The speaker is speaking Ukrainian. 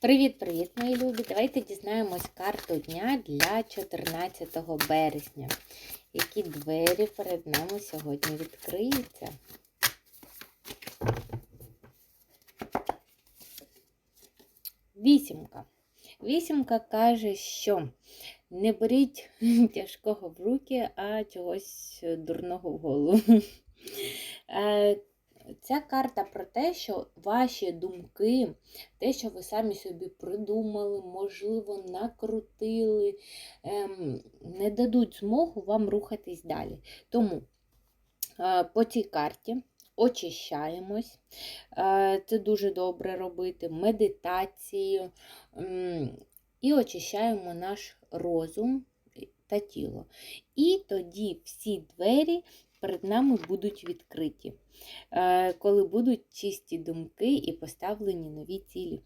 Привіт-привіт, мої любі! Давайте дізнаємось карту дня для 14 березня. Які двері перед нами сьогодні відкриються? Вісімка. Вісімка каже, що не беріть тяжкого в руки, а чогось дурного в голову. Ця карта про те, що ваші думки, те, що ви самі собі придумали, можливо, накрутили, ем, не дадуть змогу вам рухатись далі. Тому е, по цій карті очищаємось, е, це дуже добре робити, медитацію і очищаємо наш розум та тіло. І тоді всі двері перед нами будуть відкриті, е, коли будуть чисті думки і поставлені нові цілі.